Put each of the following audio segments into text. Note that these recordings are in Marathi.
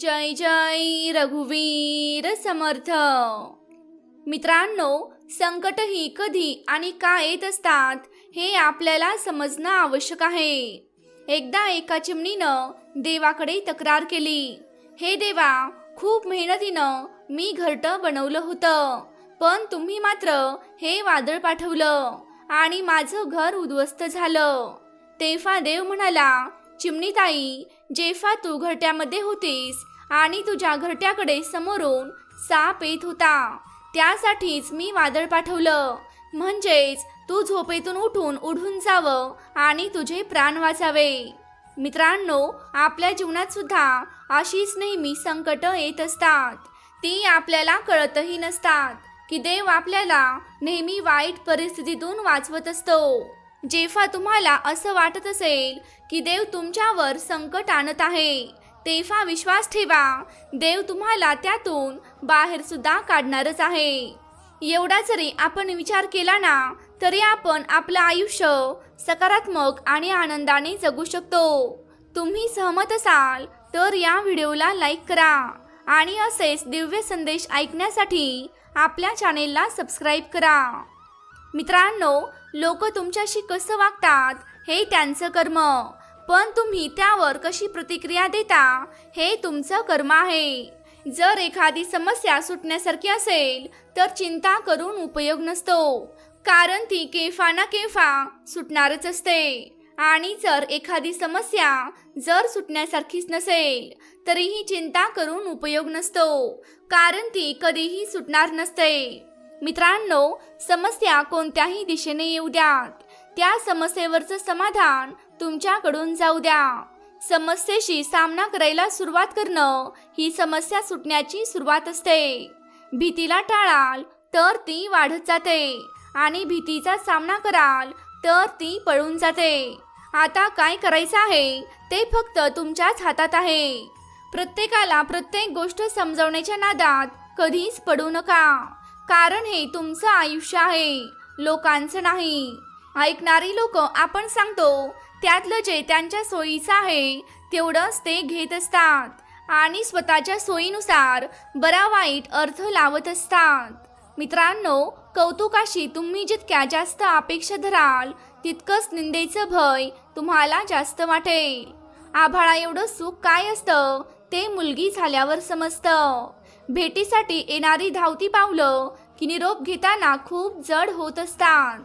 जय जय रघुवीर समर्थ. मित्रांनो संकट ही कधी आणि का येत असतात हे आपल्याला समजणं आवश्यक आहे. एकदा एका चिमणीनं देवाकडे तक्रार केली. हे देवा खूप मेहनतीनं मी घरटं बनवलं होतं पण तुम्ही मात्र हे वादळ पाठवलं आणि माझं घर उद्ध्वस्त झालं. तेव्हा देव म्हणाला चिमणीताई जेफा तू घरट्यामध्ये होतीस आणि तुझ्या घरट्याकडे समोरून साप येत होता. त्यासाठीच मी वादळ पाठवलं. म्हणजेच तू झोपेतून उठून उडून जावं आणि तुझे प्राण वाचावे. मित्रांनो आपल्या जीवनात सुद्धा अशीच नेहमी संकट येत असतात. ती आपल्याला कळतही नसतात की देव आपल्याला नेहमी वाईट परिस्थितीतून वाचवत असतो. जेव्हा तुम्हाला असं वाटत असेल की देव तुमच्यावर संकट आणत आहे तेव्हा विश्वास ठेवा. देव तुम्हाला त्यातून बाहेर सुद्धा काढणारच आहे. एवढा जरी आपण विचार केला ना तरी आपण आपलं आयुष्य सकारात्मक आणि आनंदाने जगू शकतो. तुम्ही सहमत असाल तर या व्हिडिओला लाईक करा आणि असेच दिव्य संदेश ऐकण्यासाठी आपल्या चॅनेलला सबस्क्राईब करा. मित्रांनो लोक तुमच्याशी कसं वागतात हे त्यांचं कर्म. पण तुम्ही त्यावर कशी प्रतिक्रिया देता हे तुमचं कर्म आहे. जर एखादी समस्या सुटण्यासारखी असेल तर चिंता करून उपयोग नसतो. कारण ती केफा ना केफा सुटणारच असते. आणि जर एखादी समस्या जर सुटण्यासारखीच नसेल तरीही चिंता करून उपयोग नसतो. कारण ती कधीही सुटणार नसते. मित्रांनो समस्या कोणत्याही दिशेने येऊ द्यात. त्या समस्येवरचं समाधान तुमच्याकडून जाऊ द्या. समस्येशी सामना करायला सुरुवात करणं ही समस्या सुटण्याची सुरुवात असते. भीतीला टाळाल तर ती वाढत जाते. आणि भीतीचा सामना कराल तर ती पळून जाते. आता काय करायचं आहे ते फक्त तुमच्याच हातात आहे. प्रत्येकाला प्रत्येक गोष्ट समजवण्याच्या नादात कधीच पडू नका. कारण हे तुमचं आयुष्य आहे. लोकांचं नाही. ऐकणारी लोक आपण सांगतो त्यातलं जे त्यांच्या सोयीचं आहे तेवढंच ते घेत असतात. आणि स्वतःच्या सोयीनुसार बरा वाईट अर्थ लावत असतात. मित्रांनो कौतुकाशी तुम्ही जितक्या जास्त अपेक्षा धराल तितकंच निंदेचं भय तुम्हाला जास्त वाटेल. आभाळा एवढं सुख काय असतं ते मुलगी झाल्यावर समजतं. भेटीसाठी येणारी धावती पावलं की निरोप घेताना खूप जड होत असतात.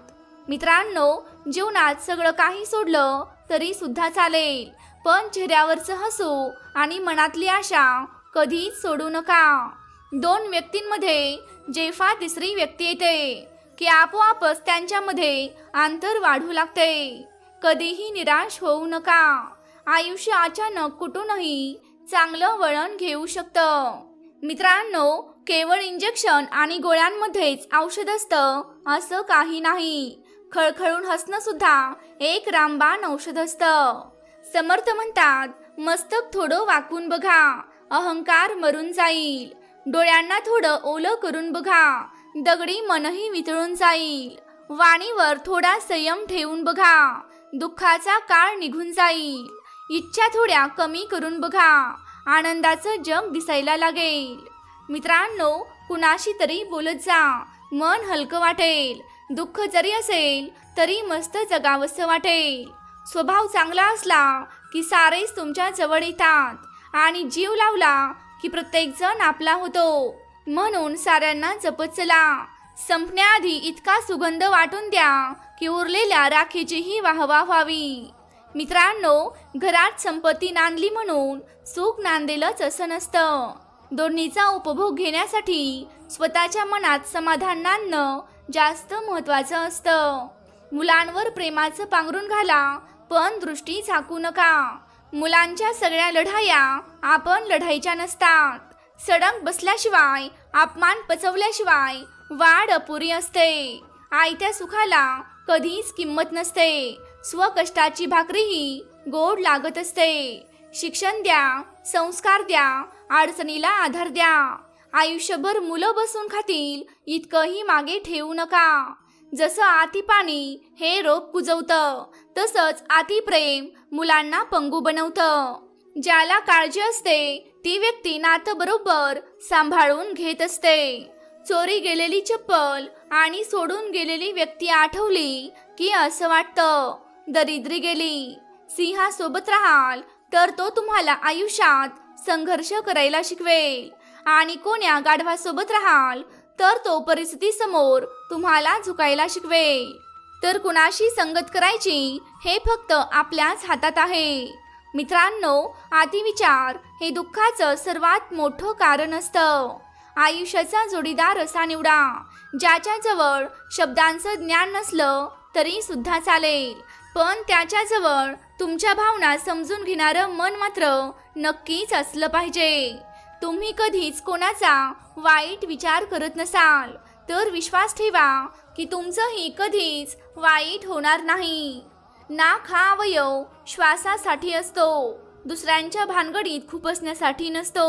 मित्रांनो जीवनात सगळं काही सोडलं तरी सुद्धा चालेल पण चेहऱ्यावरचं हसू आणि मनातली आशा कधीच सोडू नका. दोन व्यक्तींमध्ये जेव्हा तिसरी व्यक्ती येते की आपोआपच त्यांच्यामध्ये अंतर वाढू लागते. कधीही निराश होऊ नका. आयुष्य अचानक कुठूनही चांगलं वळण घेऊ शकतं. मित्रांनो केवळ इंजेक्शन आणि गोळ्यांमध्येच औषध असतं असं काही नाही. खळखळून हसणं सुद्धा एक रामबाण औषध असतं. समर्थ म्हणतात मस्तक थोडं वाकून बघा अहंकार मरून जाईल. डोळ्यांना थोडं ओलं करून बघा दगडी मनही वितळून जाईल. वाणीवर थोडा संयम ठेवून बघा दुःखाचा काळ निघून जाईल. इच्छा थोड्या कमी करून बघा आनंदाचं जग दिसायला लागेल. मित्रांनो कुणाशी तरी बोलत जा. मन हलकं वाटेल. दुःख जरी असेल तरी मस्त जगावंसं वाटेल. स्वभाव चांगला असला की सारेच तुमच्या जवळ येतात आणि जीव लावला की प्रत्येक जण आपला होतो. म्हणून साऱ्यांना जपत चला. संपण्याआधी इतका सुगंध वाटून द्या की उरलेल्या राखीचीही वाहवा व्हावी. मित्रांनो घरात संपत्ती नांदली म्हणून सुख नांदेलच असं नसतं. दोन्हीचा उपभोग घेण्यासाठी स्वतःच्या मनात समाधान नांदणं जास्त महत्वाचं असतं. मुलांवर प्रेमाचं पांघरून घाला पण दृष्टी झाकू नका. मुलांच्या सगळ्या लढाया आपण लढाईच्या नसतात. सडक बसल्याशिवाय अपमान पचवल्याशिवाय वाढ अपुरी असते. आयत्या सुखाला कधीच किंमत नसते. स्वकष्टाची भाकरीही गोड लागत असते. शिक्षण द्या संस्कार द्या अडचणीला आधार द्या. आयुष्यभर मुलं बसून खातील इतकंही मागे ठेवू नका. जसं आती पाणी हे रोग कुजवतं तसंच आती प्रेम मुलांना पंगू बनवतं. ज्याला काळजी असते ती व्यक्ती नातं बरोबर सांभाळून घेत असते. चोरी गेलेली चप्पल आणि सोडून गेलेली व्यक्ती आठवली की असं वाटतं. दरिद्री गेली. सिंहासोबत राहाल तर तो तुम्हाला आयुष्यात संघर्ष करायला शिकवेल. आणि कोण्या गाढवासोबत राहाल तर तो परिस्थिती समोर तुम्हाला झुकायला शिकवेल. तर कुणाशी संगत करायची हे फक्त आपल्याच हातात आहे. मित्रांनो अतिविचार हे दुःखाचं सर्वात मोठं कारण असतं. आयुष्याचा जोडीदार असा निवडा ज्याच्याजवळ शब्दांचं ज्ञान नसलं तरी सुद्धा चालेल. पण त्याच्याजवळ तुमच्या भावना समजून घेणारं मन मात्र नक्कीच असलं पाहिजे. तुम्ही कधीच कोणाचा वाईट विचार करत नसाल तर विश्वास ठेवा की तुमचंही कधीच वाईट होणार नाही. नाक हा अवयव श्वासासाठी असतो दुसऱ्यांच्या भानगडीत खुपसण्यासाठी नसतो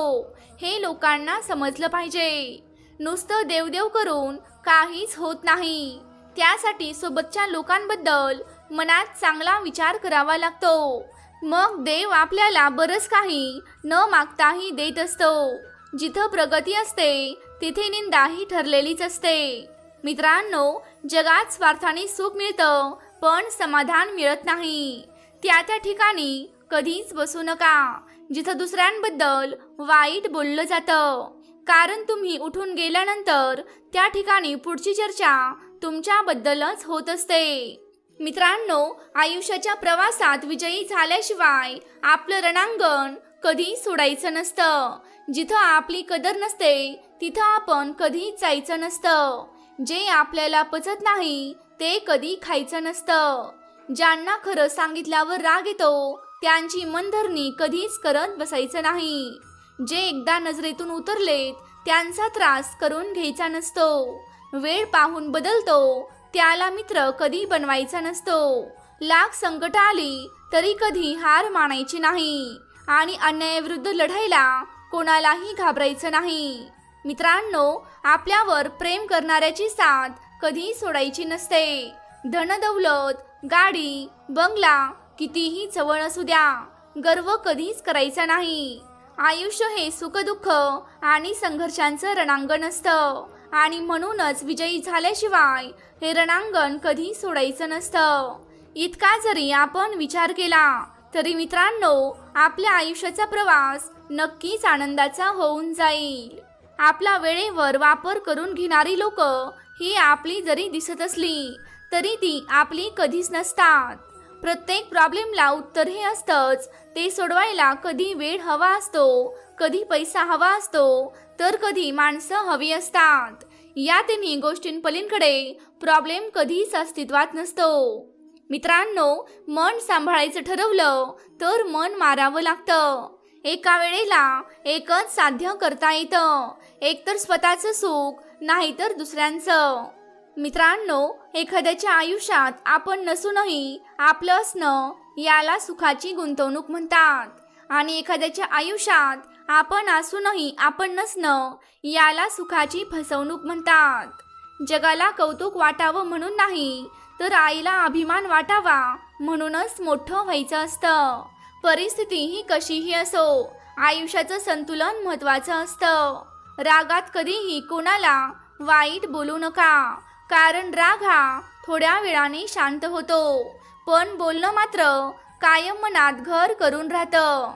हे लोकांना समजलं पाहिजे. नुसतं देवदेव करून काहीच होत नाही. त्यासाठी सोबतच्या लोकांबद्दल मनात चांगला विचार करावा लागतो. मग देव आपल्याला बरंच काही न मागताही देत असतो. जिथं प्रगती असते तिथे निंदाही ठरलेलीच असते. मित्रांनो जगात स्वार्थाने सुख मिळतं पण समाधान मिळत नाही. त्या त्या ठिकाणी कधीच बसू नका. जिथं दुसऱ्यांबद्दल वाईट बोललं जातं. कारण तुम्ही उठून गेल्यानंतर त्या ठिकाणी पुढची चर्चा तुमच्याबद्दलच होत असते. मित्रांनो आयुष्याच्या प्रवासात विजयी झाल्याशिवाय आपलं रणांगण कधी सोडायचं नसतं. जिथं आपली कदर नसते तिथं आपण कधी जायचं नसतं. जे आपल्याला पचत नाही ते कधी खायचं नसतं. ज्यांना खरं सांगितल्यावर राग येतो त्यांची मनधरणी कधीच करत बसायचं नाही. जे एकदा नजरेतून उतरलेत त्यांचा त्रास करून घ्यायचा नसतो. वेळ पाहून बदलतो त्याला मित्र कधी बनवायचा नसतो. लाख संकट आली तरी कधी हार मानायची नाही. आणि अन्यायाविरुद्ध लढायला कोणालाही घाबरायचं नाही. मित्रांनो आपल्यावर प्रेम करणाऱ्याची साथ कधी सोडायची नसते. धनदौलत गाडी बंगला कितीही जवळ असू द्या. गर्व कधीच करायचा नाही. आयुष्य हे सुखदुःख आणि संघर्षांचं रणांगण असतं. आणि म्हणूनच विजयी झाल्याशिवाय हे रणांगण कधी सोडायचं नसतं. इतका जरी आपण विचार केला तरी मित्रांनो आपल्या आयुष्याचा प्रवास नक्कीच आनंदाचा होऊन जाईल. आपला वेळेवर वापर करून घेणारी लोक ही आपली जरी दिसत असली तरी ती आपली कधीच नसतात. प्रत्येक प्रॉब्लेमला उत्तर हे असतंच ते सोडवायला कधी वेळ हवा असतो कधी पैसा हवा असतो तर कधी माणसं हवी असतात. या तिन्ही गोष्टींपलींकडे प्रॉब्लेम कधीच अस्तित्वात नसतो. मित्रांनो मन सांभाळायचं ठरवलं तर मन मारावं लागतं. एका वेळेला एकच साध्य करता येतं. एकतर स्वतःचं सुख नाहीतर दुसऱ्यांचं. मित्रांनो एखाद्याच्या आयुष्यात आपण नसूनही आपलं असणं याला सुखाची गुंतवणूक म्हणतात. आणि एखाद्याच्या आयुष्यात आपण असूनही आपण नसणं याला सुखाची फसवणूक म्हणतात. जगाला कौतुक वाटावं म्हणून नाही तर आईला अभिमान वाटावा म्हणूनच मोठं व्हायचं असतं. परिस्थिती ही कशीही असो आयुष्याचं संतुलन महत्वाचं असतं. रागात कधीही कोणाला वाईट बोलू नका कारण राग हा थोड्या वेळाने शांत होतो. पण बोलणं मात्र कायम मनात घर करून राहतं.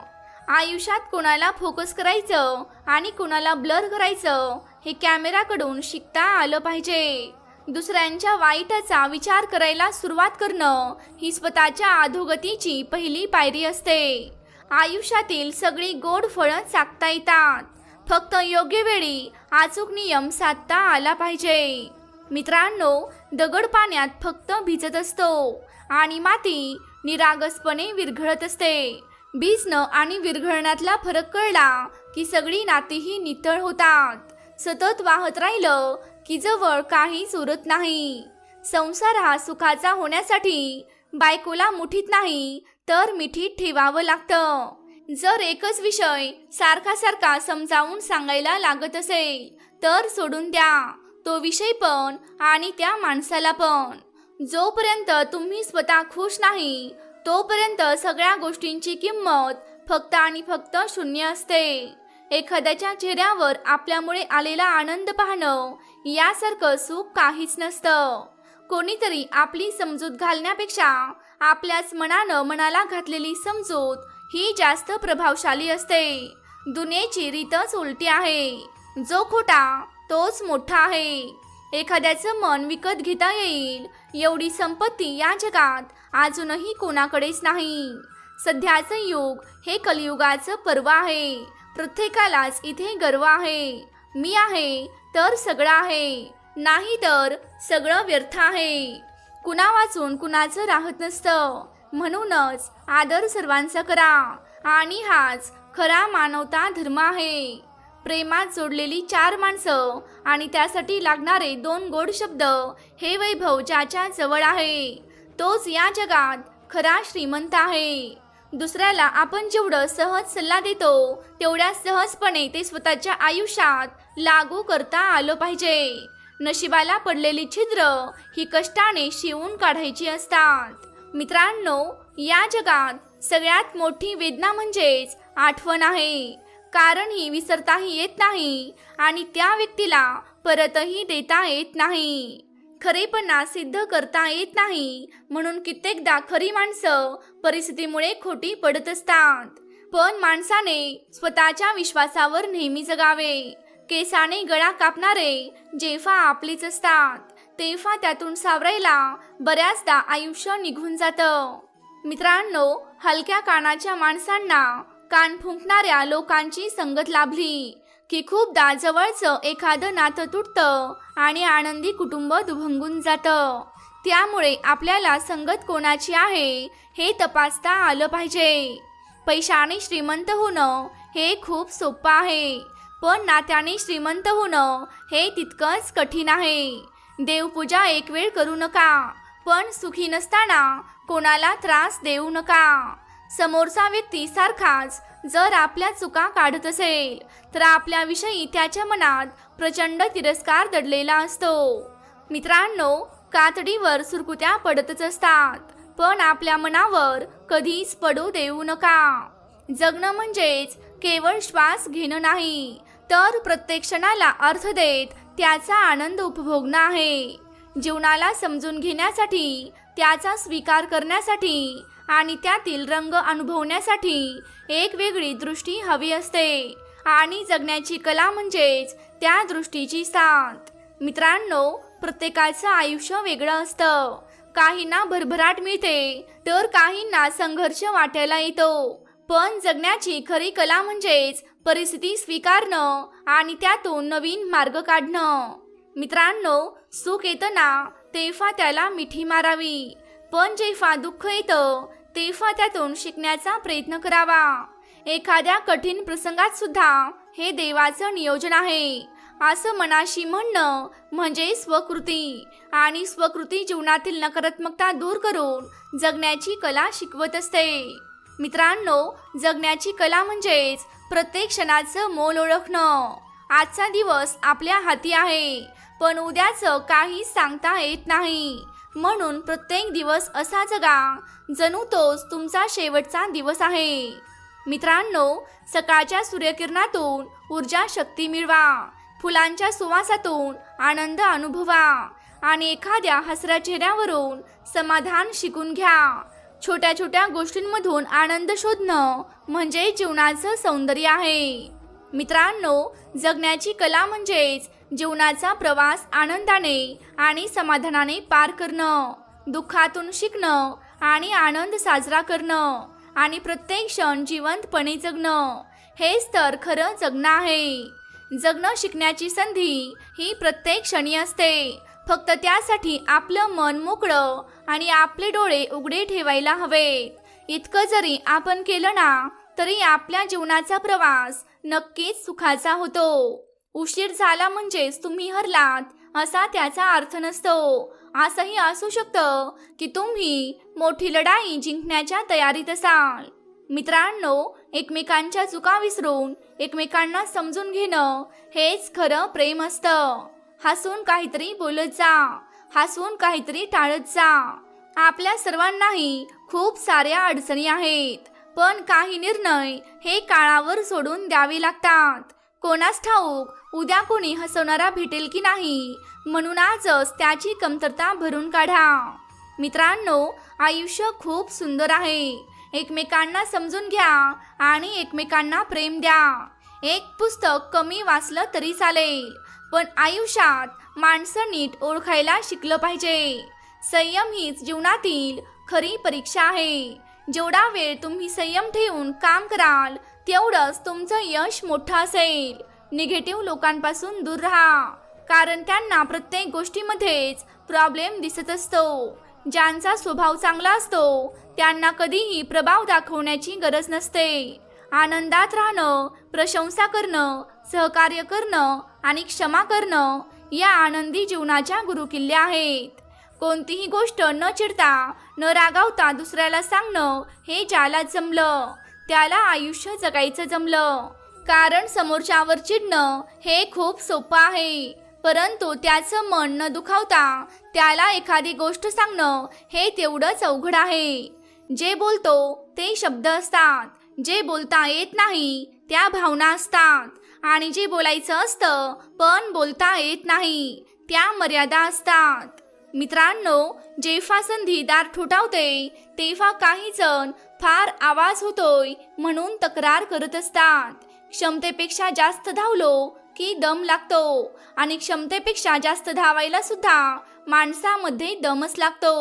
आयुष्यात कोणाला फोकस करायचं आणि कोणाला ब्लर करायचं हे कॅमेराकडून शिकता आलं पाहिजे. दुसऱ्यांच्या वाईटाचा विचार करायला सुरुवात करणं ही स्वतःच्या अधोगतीची पहिली पायरी असते. आयुष्यातील सगळी गोड फळं चाकता येतात. फक्त योग्य वेळी अचूक नियम साधता आला पाहिजे. मित्रांनो दगड पाण्यात फक्त भिजत असतो आणि माती निरागसपणे विरघळत असते. भिजणं आणि विरघळण्यातला फरक कळला की सगळी नातीही नितळ होतात. सतत वाहत राहिलं की जवळ काहीच उरत नाही. संसार हा सुखाचा होण्यासाठी बायकोला मुठीत नाही तर मिठीत ठेवावं लागतं. जर एकच विषय सारखा सारखा समजावून सांगायला लागत असेल तर सोडून द्या. तो विषय पण आणि त्या माणसाला पण. जोपर्यंत तुम्ही स्वतः खुश नाही तोपर्यंत सगळ्या गोष्टींची किंमत फक्त आणि फक्त शून्य असते. एखाद्याच्या चेहऱ्यावर आपल्यामुळे आलेला आनंद पाहणं यासारखं सुख काहीच नसतं. कोणीतरी आपली समजूत घालण्यापेक्षा आपल्याच मनानं मनाला घातलेली समजूत ही जास्त प्रभावशाली असते. दुनियेची रीतच उलटी आहे. जो खोटा तोच मोठा आहे. एखाद्याचं मन विकत घेता येईल एवढी संपत्ती या जगात अजूनही कोणाकडेच नाही. सध्याचं युग हे कलियुगाचं पर्व आहे. प्रत्येकालाच इथे गर्व आहे. मी आहे तर सगळं आहे. नाही तर सगळं व्यर्थ आहे. कुणा वाचून कुणाचं राहत नसतं. म्हणूनच आदर सर्वांचा करा. आणि हाच खरा मानवता धर्म आहे. प्रेमात जोडलेली चार माणसं आणि त्यासाठी लागणारे दोन गोड शब्द हे वैभव ज्याच्या जवळ आहे. तोच या जगात खरा श्रीमंत आहे. दुसऱ्याला आपण जेवढं सहज सल्ला देतो तेवढ्या सहजपणे ते स्वतःच्या आयुष्यात लागू करता आलं पाहिजे. नशिबाला पडलेली छिद्र ही कष्टाने शिवून काढायची असतात. मित्रांनो या जगात सगळ्यात मोठी वेदना म्हणजेच आठवण आहे. कारण ही विसरताही येत नाही आणि त्या व्यक्तीला परतही देता येत नाही. खरेपणा सिद्ध करता येत नाही. म्हणून कित्येकदा खरी माणसं परिस्थितीमुळे खोटी पडत असतात. पण माणसाने स्वतःच्या विश्वासावर नेहमी जगावे. केसाने गळा कापणारे जेव्हा आपलीच असतात. तेव्हा त्यातून सावरायला बऱ्याचदा आयुष्य निघून जातं. मित्रांनो हलक्या कानाच्या माणसांना कान फुंकणाऱ्या लोकांची संगत लाभली. की खूपदा जवळचं एखादं नातं तुटतं आणि आनंदी कुटुंब दुभंगून जातं. त्यामुळे आपल्याला संगत कोणाची आहे हे तपासता आलं पाहिजे. पैशाने श्रीमंत होणं हे खूप सोपं आहे पण नात्याने श्रीमंत होणं हे तितकंच कठीण आहे. देवपूजा एक वेळ करू नका पण सुखी नसताना कोणाला त्रास देऊ नका. समोरचा व्यक्ती सारखाच जर आपल्या चुका काढत असेल तर आपल्याविषयी त्याच्या मनात प्रचंड तिरस्कार दडलेला असतो. मित्रांनो कातडीवर सुरकुत्या पडतच असतात पण आपल्या मनावर कधीच पडू देऊ नका. जगणं म्हणजेच केवळ श्वास घेणं नाही तर प्रत्येक क्षणाला अर्थ देत त्याचा आनंद उपभोगणं आहे. जीवनाला समजून घेण्यासाठी त्याचा स्वीकार करण्यासाठी आणि त्यातील रंग अनुभवण्यासाठी एक वेगळी दृष्टी हवी असते. आणि जगण्याची कला म्हणजेच त्या दृष्टीची साथ. मित्रांनो प्रत्येकाचं आयुष्य वेगळं असतं. काहींना भरभराट मिळते तर काहींना संघर्ष वाटायला येतो. पण जगण्याची खरी कला म्हणजेच परिस्थिती स्वीकारणं आणि त्यातून नवीन मार्ग काढणं. मित्रांनो सुख येतं ना तेव्हा त्याला मिठी मारावी. पण जेव्हा दुःख येतं तेव्हा त्यातून शिकण्याचा प्रयत्न करावा. एखाद्या कठीण प्रसंगात सुद्धा हे देवाचं नियोजन आहे. असं मनाशी म्हणणं म्हणजे स्वकृती आणि स्वकृती जीवनातील नकारात्मकता दूर करून जगण्याची कला शिकवत असते. मित्रांनो जगण्याची कला म्हणजेच प्रत्येक क्षणाचं मोल ओळखणं. आजचा दिवस आपल्या हाती आहे पण उद्याचं काहीच सांगता येत नाही. म्हणून प्रत्येक दिवस असा जगा जणू तोच तुमचा शेवटचा दिवस आहे. मित्रांनो सकाळच्या सूर्यकिरणातून ऊर्जा शक्ती मिळवा फुलांच्या सुवासातून आनंद अनुभवा आणि एखाद्या हसऱ्या चेहऱ्यावरून समाधान शिकून घ्या. छोट्या छोट्या गोष्टींमधून आनंद शोधणं म्हणजे जीवनाचं सौंदर्य आहे. मित्रांनो जगण्याची कला म्हणजेच जीवनाचा प्रवास आनंदाने आणि समाधानाने पार करणं दुःखातून शिकणं आणि आनंद साजरा करणं आणि प्रत्येक क्षण जिवंतपणे जगणं हेच तर खरं जगणं आहे. जगणं शिकण्याची संधी ही प्रत्येक क्षणी असते. फक्त त्यासाठी आपलं मन मोकळं आणि आपले डोळे उघडे ठेवायला हवेत. इतकं जरी आपण केलं ना तरी आपल्या जीवनाचा प्रवास नक्कीच सुखाचा होतो. उशीर झाला म्हणजेच तुम्ही हरलात असा त्याचा अर्थ नसतो. असंही असू शकतं की तुम्ही मोठी लढाई जिंकण्याच्या तयारीत असाल. मित्रांनो एकमेकांच्या चुका विसरून एकमेकांना समजून घेणं हेच खरं प्रेम असतं. हसून काहीतरी बोलत जा हसून काहीतरी टाळत जा. आपल्या सर्वांनाही खूप साऱ्या अडचणी आहेत. पण काही निर्णय हे काळावर सोडून द्यावे लागतात. कोणास ठाऊक उद्या कोणी हसवणारा भेटेल की नाही? म्हणून आजच त्याची कमतरता भरून काढा. मित्रांनो आयुष्य खूप सुंदर आहे. एकमेकांना समजून घ्या आणि एकमेकांना प्रेम द्या. एक पुस्तक कमी वाचलं तरी चालेल पण आयुष्यात माणसं नीट ओळखायला शिकलं पाहिजे. संयम हीच जीवनातील खरी परीक्षा आहे. जेवढा वेळ तुम्ही संयम ठेवून काम कराल तेवढंच तुमचं यश मोठं असेल. निगेटिव्ह लोकांपासून दूर राहा. कारण त्यांना प्रत्येक गोष्टीमध्येच प्रॉब्लेम दिसत असतो. ज्यांचा स्वभाव चांगला असतो त्यांना कधीही प्रभाव दाखवण्याची गरज नसते. आनंदात राहणं प्रशंसा करणं सहकार्य करणं आणि क्षमा करणं या आनंदी जीवनाच्या गुरुकिल्ल्या आहेत. कोणतीही गोष्ट न चिडता न रागावता दुसऱ्याला सांगणं हे ज्याला जमलं त्याला आयुष्य जगायचं जमलं. कारण समोरच्यावर चिडणं हे खूप सोपं आहे. परंतु त्याचं मन न दुखावता त्याला एखादी गोष्ट सांगणं हे तेवढंच अवघड आहे. जे बोलतो ते शब्द असतात. जे बोलता येत नाही त्या भावना असतात. आणि जे बोलायचं असतं पण बोलता येत नाही त्या मर्यादा असतात. मित्रांनो जेव्हा संधी दार ठोठावते तेव्हा काही जण फार आवाज होतोय म्हणून तक्रार करत असतात. क्षमतेपेक्षा जास्त धावलो की दम लागतो आणि क्षमतेपेक्षा जास्त धावायला सुद्धा माणसामध्ये दमच लागतो.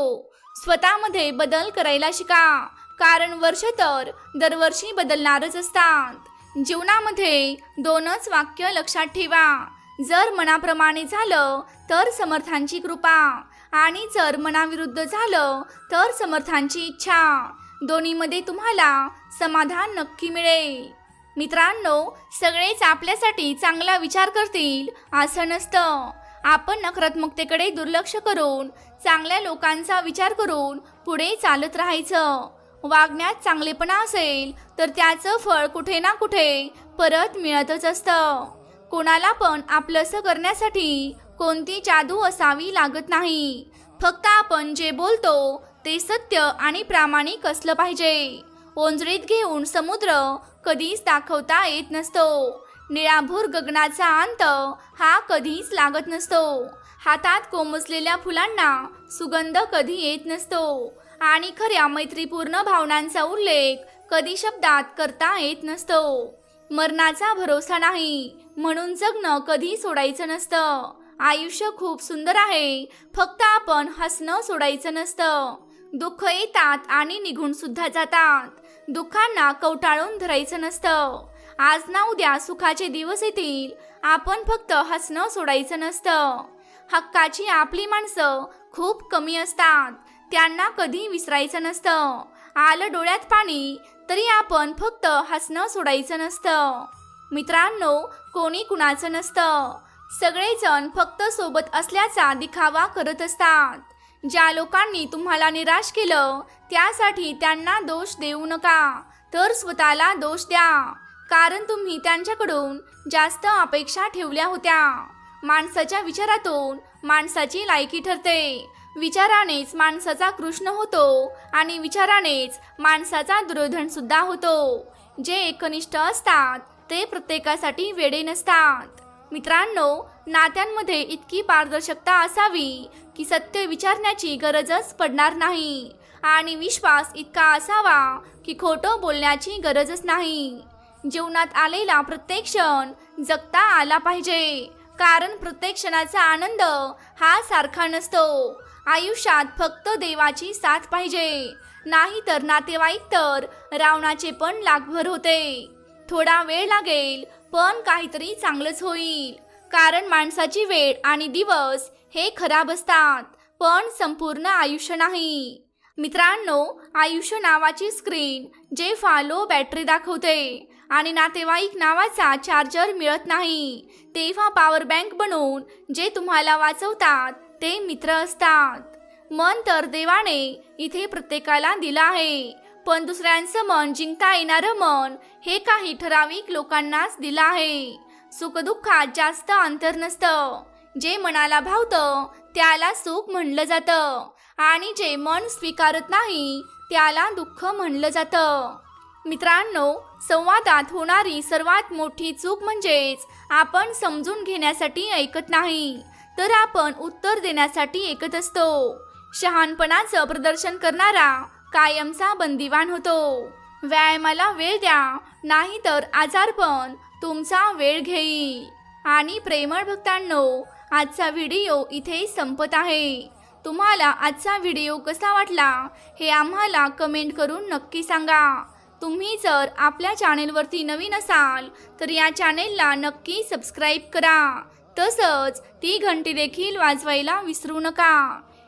स्वतःमध्ये बदल करायला शिका कारण वर्ष तर दरवर्षी बदलणारच असतात. जीवनामध्ये दोनच वाक्य लक्षात ठेवा. जर मनाप्रमाणे झालं तर समर्थांची कृपा आणि जर मनाविरुद्ध झालं तर समर्थांची इच्छा. दोन्हीमध्ये तुम्हाला समाधान नक्की मिळेल. मित्रांनो सगळेच आपल्यासाठी चांगला विचार करतील असं नसतं. आपण नकारात्मकतेकडे दुर्लक्ष करून चांगल्या लोकांचा विचार करून पुढे चालत राहायचं. वागण्यात चांगलेपणा असेल तर त्याचं फळ कुठे ना कुठे परत मिळतच असतं. कोणाला पण आपलंसं करण्यासाठी कोणती जादू असावी लागत नाही. फक्त आपण जे बोलतो ते सत्य आणि प्रामाणिक असलं पाहिजे. ओंजळीत घेऊन समुद्र कधीच दाखवता येत नसतो. निळाभूर गगनाचा अंत हा कधीच लागत नसतो. हातात कोमसलेल्या फुलांना सुगंध कधी येत नसतो. आणि खऱ्या मैत्रीपूर्ण भावनांचा उल्लेख कधी शब्दात करता येत नसतो. मरणाचा भरोसा नाही म्हणून जगणं कधी सोडायचं नसतं. आयुष्य खूप सुंदर आहे. फक्त आपण हसणं सोडायचं नसतं. दुःख येतात आणि निघून सुद्धा जातात. दुःखांना कवटाळून धरायचं नसतं. आज ना उद्या सुखाचे दिवस येतील. आपण फक्त हसणं सोडायचं नसतं. हक्काची आपली माणसं खूप कमी असतात. त्यांना कधी विसरायचं नसतं. आलं डोळ्यात पाणी तरी आपण फक्त हसणं सोडायचं नसतं. मित्रांनो कोणी कुणाचं नसतं. सगळेजण फक्त सोबत असल्याचा दिखावा करत असतात. ज्या लोकांनी तुम्हाला निराश केलं त्यासाठी त्यांना दोष देऊ नका. तर स्वतःला दोष द्या. कारण तुम्ही त्यांच्याकडून जास्त अपेक्षा ठेवल्या होत्या. माणसाच्या विचारातून माणसाची लायकी ठरते. विचारानेच माणसाचा कृष्ण होतो आणि विचारानेच माणसाचा दुर्योधन सुद्धा होतो. जे एकनिष्ठ असतात ते प्रत्येकासाठी वेडे नसतात. मित्रांनो नात्यांमध्ये इतकी पारदर्शकता असावी की सत्य विचारण्याची गरजच पडणार नाही. आणि विश्वास इतका असावा की खोटं बोलण्याची गरजच नाही. जीवनात आलेला प्रत्येक क्षण जगता आला पाहिजे. कारण प्रत्येक क्षणाचा आनंद हा सारखा नसतो. आयुष्यात फक्त देवाची साथ पाहिजे. नाही तर नातेवाईक तर रावणाचे पण लागभर होते. थोडा वेळ लागेल पण काहीतरी चांगलंच होईल. कारण माणसाची वेळ आणि दिवस हे खराब असतात पण संपूर्ण आयुष्य नाही. मित्रांनो आयुष्य नावाची स्क्रीन जे फालो बॅटरी दाखवते आणि नातेवाईक नावाचा चार्जर मिळत नाही तेव्हा पॉवर बँक बनवून जे तुम्हाला वाचवतात ते मित्र असतात. मन तर देवाने इथे प्रत्येकाला दिलं आहे. पण दुसऱ्यांचं मन जिंकता येणारं मन हे काही ठराविक लोकांनाच दिलं आहे. सुखदुःखात जास्त अंतर नसतं. जे मनाला भावतं त्याला सुख म्हणलं जातं. आणि जे मन स्वीकारत नाही त्याला दुःख म्हणलं जातं. मित्रांनो संवादात होणारी सर्वात मोठी चूक म्हणजेच आपण समजून घेण्यासाठी ऐकत नाही. तर आपण उत्तर देण्यासाठी ऐकत असतो. शहाणपणाचं प्रदर्शन करणारा कायमचा बंदिवान होतो. व्यायामाला वेळ द्या नाहीतर आजारपण. तुमचा वेळ घेईल. आणि प्रेमळ भक्तांनो आजचा व्हिडिओ इथे संपत आहे. तुम्हाला आजचा व्हिडिओ कसा वाटला हे आम्हाला कमेंट करून नक्की सांगा. तुम्ही जर आपल्या चॅनेलवरती नवीन असाल तर या चॅनेलला नक्की सबस्क्राईब करा. तसंच ती घंटी देखील वाजवायला विसरू नका.